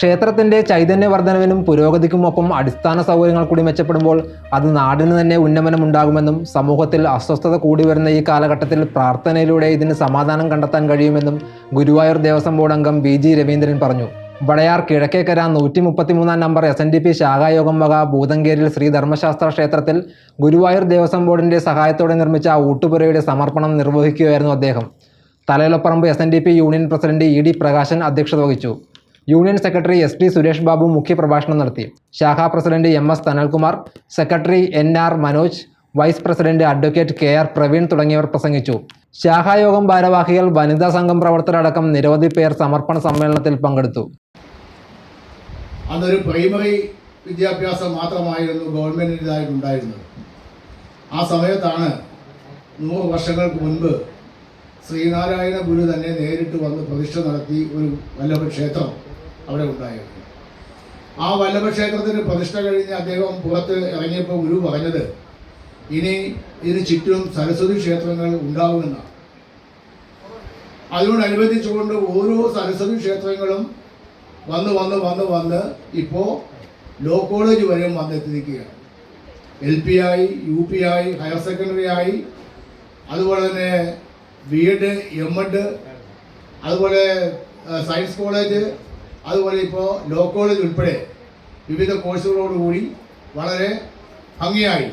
ക്ഷേത്രത്തിന്റെ ചൈതന്യവർദ്ധനവിനും പുരോഗതിക്കുമൊപ്പം അടിസ്ഥാന സൗകര്യങ്ങൾ കൂടി മെച്ചപ്പെടുമ്പോൾ അത് നാടിന് തന്നെ ഉന്നമനം ഉണ്ടാകുമെന്നും സമൂഹത്തിൽ അസ്വസ്ഥത കൂടി വരുന്ന ഈ കാലഘട്ടത്തിൽ പ്രാർത്ഥനയിലൂടെ ഇതിന് സമാധാനം കണ്ടെത്താൻ കഴിയുമെന്നും ഗുരുവായൂർ ദേവസ്വം ബോർഡ് അംഗം ബി ജി രവീന്ദ്രൻ പറഞ്ഞു. വടയാർ കിഴക്കേക്കര നൂറ്റി മുപ്പത്തിമൂന്നാം number S N D P ശാഖായോഗം വക ഭൂതങ്കേരിൽ ശ്രീ ധർമ്മശാസ്ത്ര ക്ഷേത്രത്തിൽ ഗുരുവായൂർ ദേവസ്വം ബോർഡിന്റെ സഹായത്തോടെ നിർമ്മിച്ച ഊട്ടുപുരയുടെ സമർപ്പണം നിർവഹിക്കുകയായിരുന്നു അദ്ദേഹം. Thalayilaparambu S N D P union president E D Prakashan അധ്യക്ഷത വഹിച്ചു. Union secretary S T Suresh Babu മുഖ്യപ്രഭാഷണം നടത്തി. ശാഖാ president M S Thanalkumar secretary N R Manoj vice president advocate K R Praveen തുടങ്ങിയവർ പ്രസംഗിച്ചു. ശാഖായോഗം ഭാരവാഹികൾ വനിതാ സംഘം പ്രവർത്തകരടക്കം നിരവധി പേർ സമർപ്പണ സമ്മേളനത്തിൽ പങ്കെടുത്തു. അന്നൊരു പ്രൈമറി വിദ്യാഭ്യാസം മാത്രമായിരുന്നു ഗവൺമെന്റിന്റെതായിട്ടുണ്ടായിരുന്നത് ആ സമയത്താണ് നൂറ് വർഷങ്ങൾക്ക് മുൻപ് ശ്രീനാരായണ ഗുരു തന്നെ നേരിട്ട് വന്ന് പ്രതിഷ്ഠ നടത്തി ഒരു വല്ലഭ ക്ഷേത്രം അവിടെ ഉണ്ടായിരുന്നു ആ വല്ലഭ ക്ഷേത്രത്തിന് പ്രതിഷ്ഠ കഴിഞ്ഞ് അദ്ദേഹം പുറത്ത് ഇറങ്ങിയപ്പോൾ ഗുരു പറഞ്ഞത് ഇനി ഇതിന് ചുറ്റും സരസ്വതി ക്ഷേത്രങ്ങൾ ഉണ്ടാവുമെന്നാണ് അതിനോടനുബന്ധിച്ചുകൊണ്ട് ഓരോ സരസ്വതി ക്ഷേത്രങ്ങളും വന്ന് വന്ന് വന്ന് വന്ന് ഇപ്പോൾ ലോ കോളേജ് വരെ വന്നെത്തിയിരിക്കുകയാണ്. എൽ പി ആയി യു പി ആയി ഹയർ സെക്കൻഡറി ആയി അതുപോലെ തന്നെ ബി എഡ് എം എഡ് അതുപോലെ സയൻസ് കോളേജ് അതുപോലെ ഇപ്പോൾ ലോ കോളേജ് ഉൾപ്പെടെ വിവിധ കോഴ്സുകളോടുകൂടി വളരെ ഭംഗിയായി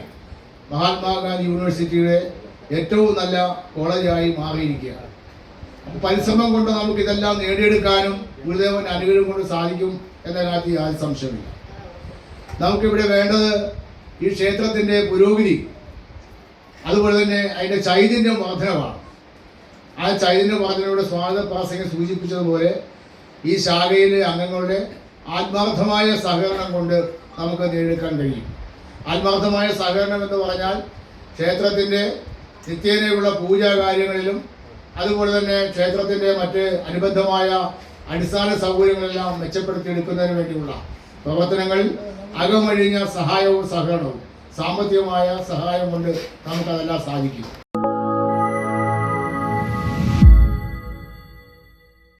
മഹാത്മാഗാന്ധി യൂണിവേഴ്സിറ്റിയുടെ ഏറ്റവും നല്ല കോളേജായി മാറിയിരിക്കുകയാണ്. അപ്പോൾ പരിശ്രമം കൊണ്ട് നമുക്ക് ഇതെല്ലാം നേടിയെടുക്കാനും ഗുരുദേവന്റെ അനുഗ്രഹം കൊണ്ട് സാധിക്കും എന്നതിനകത്ത് യാതൊരു സംശയമില്ല നമുക്കിവിടെ വേണ്ടത് ഈ ക്ഷേത്രത്തിന്റെ പുരോഗതി അതുപോലെ തന്നെ അതിന്റെ ചൈതന്യം വർധനമാണ് ആ ചൈതന്യ വർധനയുടെ സ്വാഗത പ്രാസംഗം സൂചിപ്പിച്ചതുപോലെ ഈ ശാഖയിലെ അംഗങ്ങളുടെ ആത്മാർത്ഥമായ സഹകരണം കൊണ്ട് നമുക്ക് നേടിയെടുക്കാൻ കഴിയും. ആത്മാർത്ഥമായ സഹകരണം എന്ന് പറഞ്ഞാൽ ക്ഷേത്രത്തിന്റെ നിത്യേനയുള്ള പൂജാ കാര്യങ്ങളിലും അതുപോലെ തന്നെ ക്ഷേത്രത്തിന്റെ മറ്റ് അനുബന്ധമായ അടിസ്ഥാന സൗകര്യങ്ങളെല്ലാം മെച്ചപ്പെടുത്തിയെടുക്കുന്നതിന് വേണ്ടിയുള്ള പ്രവർത്തനങ്ങൾ അകമഴിഞ്ഞ സഹായവും സഹകരണവും സാമ്പത്തികമായ സഹായം കൊണ്ട് നമുക്കതെല്ലാം സാധിക്കും.